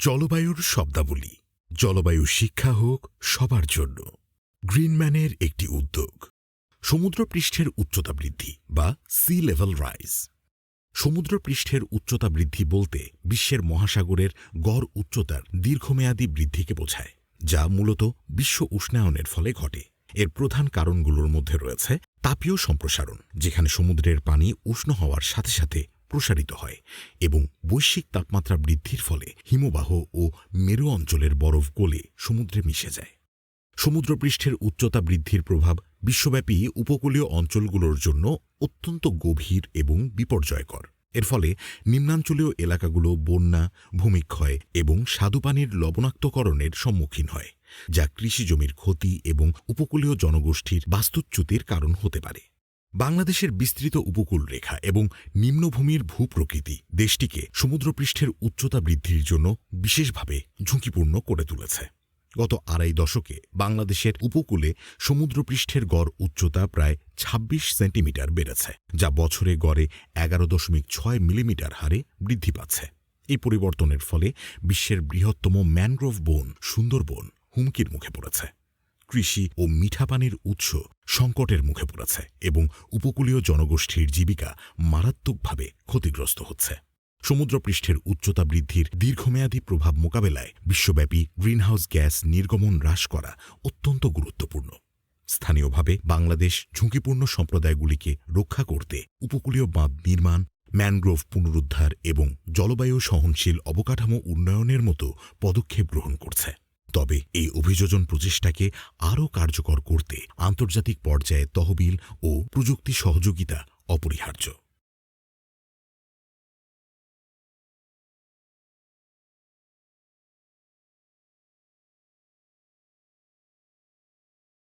জলবায়ুর শব্দাবলী, জলবায়ু শিক্ষা হোক সবার জন্য। গ্রিনম্যানের একটি উদ্যোগ। সমুদ্রপৃষ্ঠের উচ্চতা বৃদ্ধি বা সি লেভেল রাইজ সমুদ্রপৃষ্ঠের উচ্চতা বৃদ্ধি বলতে বিশ্বের মহাসাগরের গড় উচ্চতার দীর্ঘমেয়াদী বৃদ্ধিকে বোঝায়, যা মূলত বিশ্ব উষ্ণায়নের ফলে ঘটে। এর প্রধান কারণগুলোর মধ্যে রয়েছে তাপীয় সম্প্রসারণ, যেখানে সমুদ্রের পানি উষ্ণ হওয়ার সাথে সাথে প্রসারিত হয় এবং বৈশ্বিক তাপমাত্রা বৃদ্ধির ফলে হিমবাহ ও মেরু অঞ্চলের বরফ গলে সমুদ্রে মিশে যায়। সমুদ্রপৃষ্ঠের উচ্চতা বৃদ্ধির প্রভাব বিশ্বব্যাপী উপকূলীয় অঞ্চলগুলোর জন্য অত্যন্ত গভীর এবং বিপর্যয়কর। এর ফলে নিম্নাঞ্চলীয় এলাকাগুলো বন্যা, ভূমিক্ষয় এবং স্বাদুপানির লবণাক্তকরণের সম্মুখীন হয়, যা কৃষিজমির ক্ষতি এবং উপকূলীয় জনগোষ্ঠীর বাস্তুচ্যুতির কারণ হতে পারে। বাংলাদেশের বিস্তৃত উপকূল রেখা এবং নিম্নভূমির ভূপ্রকৃতি দেশটিকে সমুদ্রপৃষ্ঠের উচ্চতা বৃদ্ধির জন্য বিশেষভাবে ঝুঁকিপূর্ণ করে তুলেছে। গত আড়াই দশকে বাংলাদেশের উপকূলে সমুদ্রপৃষ্ঠের গড় উচ্চতা প্রায় ২৬ সেন্টিমিটার বেড়েছে, যা বছরে গড়ে এগারো দশমিক ছয় মিলিমিটার হারে বৃদ্ধি পাচ্ছে। এই পরিবর্তনের ফলে বিশ্বের বৃহত্তম ম্যানগ্রোভ বন সুন্দরবন হুমকির মুখে পড়েছে। কৃষি ও মিঠা পানির উৎস সংকটের মুখে পড়েছে এবং উপকূলীয় জনগোষ্ঠীর জীবিকা মারাত্মকভাবে ক্ষতিগ্রস্ত হচ্ছে। সমুদ্রপৃষ্ঠের উচ্চতা বৃদ্ধির দীর্ঘমেয়াদী প্রভাব মোকাবেলায় বিশ্বব্যাপী গ্রিনহাউস গ্যাস নির্গমন হ্রাস করা অত্যন্ত গুরুত্বপূর্ণ। স্থানীয়ভাবে বাংলাদেশ ঝুঁকিপূর্ণ সম্প্রদায়গুলিকে রক্ষা করতে উপকূলীয় বাঁধ নির্মাণ, ম্যানগ্রোভ পুনরুদ্ধার এবং জলবায়ু সহনশীল অবকাঠামো উন্নয়নের মতো পদক্ষেপ গ্রহণ করছে। তবে এই অভিযোজন প্রচেষ্টাকে আরও কার্যকর করতে আন্তর্জাতিক পর্যায়ে তহবিল ও প্রযুক্তি সহযোগিতা অপরিহার্য।